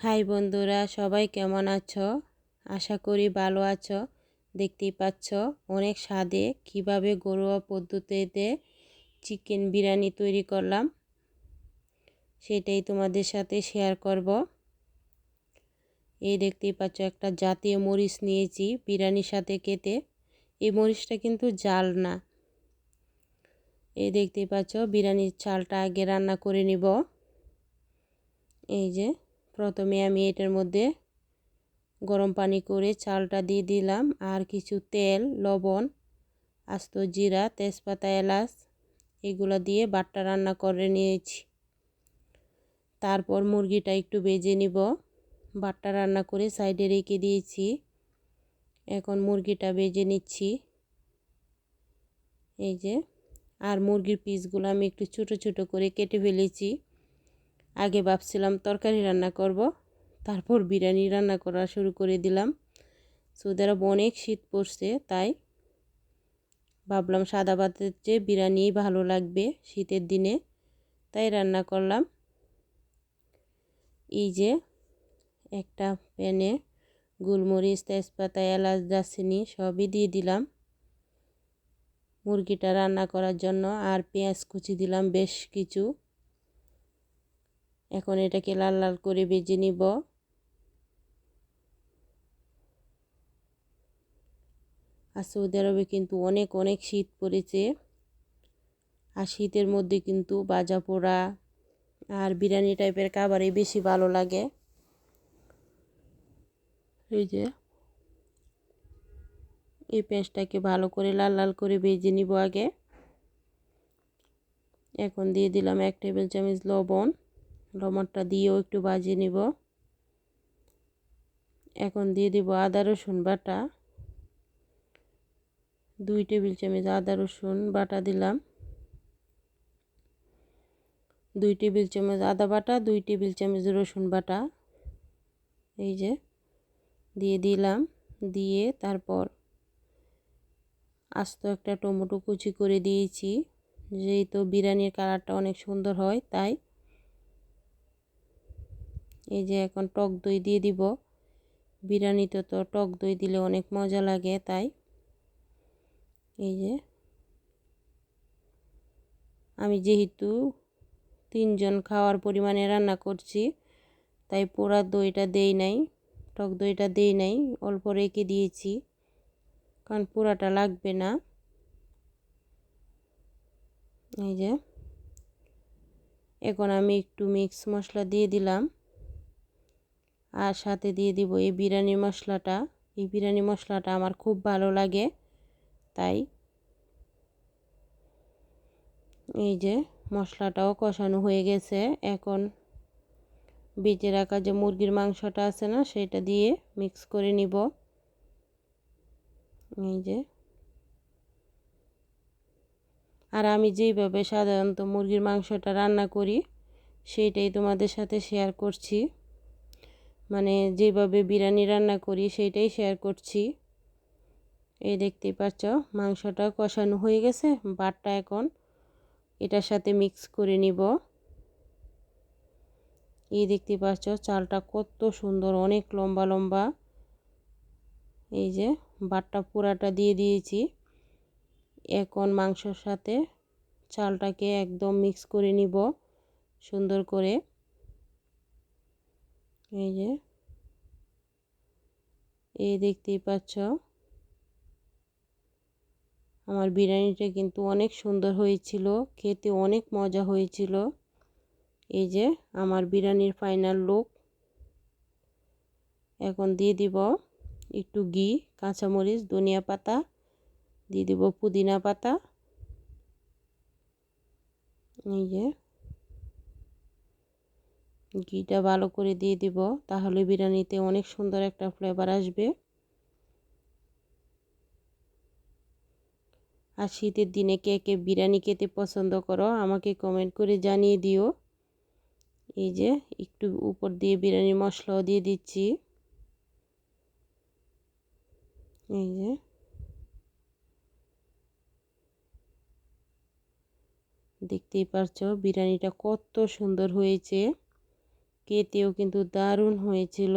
High বন্ধুরা, সবাই কেমন আছো? আশা করি ভালো আছো। দেখতেই পাচ্ছ, অনেক স্বাদে কীভাবে ঘরোয়া পদ্ধতিতে চিকেন বিরিয়ানি তৈরি করলাম। সেটাই তোমাদের সাথে শেয়ার করব। এই দেখতেই পাচ্ছ, একটা জাতীয় মরিচ নিয়েছি বিরিয়ানির সাথে কেটে। এই মরিচটা কিন্তু জাল না। এই দেখতেই পাচ্ছ, বিরিয়ানির চালটা আগে রান্না করে নিব। এই যে প্রথমে আমি এটার মধ্যে গরম পানি করে চালটা দিয়ে দিলাম আর কিছু তেল, লবণ, আস্ত জিরা, তেজপাতা, এলাচ এগুলো দিয়ে বাটটা রান্না করে নিয়েছি। তারপর মুরগিটা একটু বেজে নিব। বাটটা রান্না করে সাইডে রেখে দিয়েছি। এখন মুরগিটা বেজে নিচ্ছি। এই যে, আর মুরগির পিসগুলো আমি একটু ছোট ছোট করে কেটে ফেলেছি। আগে ভাবছিলাম তরকারি রান্না করব, তারপর বিরিয়ানি রান্না করা শুরু করে দিলাম। সৌদি আরব অনেক শীত পড়ছে, তাই ভাবলাম সাদা ভাতের চেয়ে বিরিয়ানি ভালো লাগবে শীতের দিনে, তাই রান্না করলাম। এই যে একটা প্যানে গোলমরিচ, তেজপাতা, এলাচ, দারচিনি সবই দিয়ে দিলাম। মুরগিটা রান্না করার জন্য আর পেঁয়াজ কুচি দিলাম বেশ কিছু। এখন এটাকে লাল লাল করে বেজে নিব। আর সৌদি আরবে কিন্তু অনেক অনেক শীত পড়েছে। আর শীতের মধ্যে কিন্তু বাজা পোড়া আর বিরিয়ানি টাইপের খাবারই বেশি ভালো লাগে। এই যে, এই পেঁয়াজটাকে ভালো করে লাল লাল করে ভেজে নিব আগে। এখন দিয়ে দিলাম এক টেবিল চামচ লবণ। লবণটা দিয়েও একটু ভাজিয়ে নিব। এখন দিয়ে দিব আদা, রসুন বাটা। দুই টেবিল চামচ আদা, রসুন বাটা দিলাম। দুই টেবিল চামচ আদা বাটা, দুই টেবিল চামচ রসুন বাটা। এই যে, দিয়ে দিলাম। দিয়ে তারপর আস্ত একটা টমেটো কুচি করে দিয়েছি। যেহেতু বিরিয়ানির কালারটা অনেক সুন্দর হয়, তাই এই যে এখন টক দই দিয়ে দিব। বিরিয়ানিতে তো টক দই দিলে অনেক মজা লাগে, তাই। এই যে। আমি যেহেতু তিনজন খাওয়ার পরিমাণে রান্না করছি, তাই পোড়া দইটা দেই নাই, টক দইটা দেই নাই, অল্প রেখে দিয়েছি, কারণ পোড়াটা লাগবে না। এই যে। এখন আমি একটু মিক্স মশলা দিয়ে দিলাম। আর সাথে দিয়ে দিব এই বিরিয়ানি মশলাটা। এই বিরিয়ানি মশলাটা আমার খুব ভালো লাগে। তাই এই যে মশলাটাও কষানো হয়ে গেছে। এখন বেঁচে রাখা যে মুরগির মাংসটা আছে না, সেটা দিয়ে মিক্স করে নিব। এই যে আর আমি যেইভাবে সাধারণত মুরগির মাংসটা রান্না করি, সেইটাই তোমাদের সাথে শেয়ার করছি। মানে যেভাবে বিরিয়ানি রান্না করি সেইটাই শেয়ার করছি। এই দেখতেই পাচ্ছ, মাংসটা কষানো হয়ে গেছে বাটটা এখন। এটার সাথে মিক্স করে নিব। এই দেখতে পাচ্ছ, চালটা কত সুন্দর, অনেক লম্বা লম্বা। এই যে বাটটা পুরাটা দিয়ে দিয়েছি। এখন মাংসর সাথে চালটাকে একদম মিক্স করে নিব সুন্দর করে। এই যে, এই দেখতেই পাচ্ছ? আমার বিরিয়ানিটা কিন্তু অনেক সুন্দর হয়েছিল, খেতে অনেক মজা হয়েছিল। এই যে, আমার বিরিয়ানির ফাইনাল লুক এখন দিয়ে দিব একটু ঘি, কাঁচামরিচ, ধনিয়া পাতা, দিয়ে দিব পুদিনা পাতা। এই যে ঘিটা ভালো করে দিয়ে দিব। তাহলে বিরিয়ানিতে অনেক সুন্দর একটা ফ্লেভার আসবে। আর শীতের দিনে কে কে বিরিয়ানি খেতে পছন্দ করো, আমাকে কমেন্ট করে জানিয়ে দিও। এই যে, একটু উপর দিয়ে বিরিয়ানি মশলাও দিয়ে দিচ্ছি। এই যে। দেখতেই পারছ, বিরিয়ানিটা কত সুন্দর হয়েছে। খেতেও কিন্তু দারুণ হয়েছিল।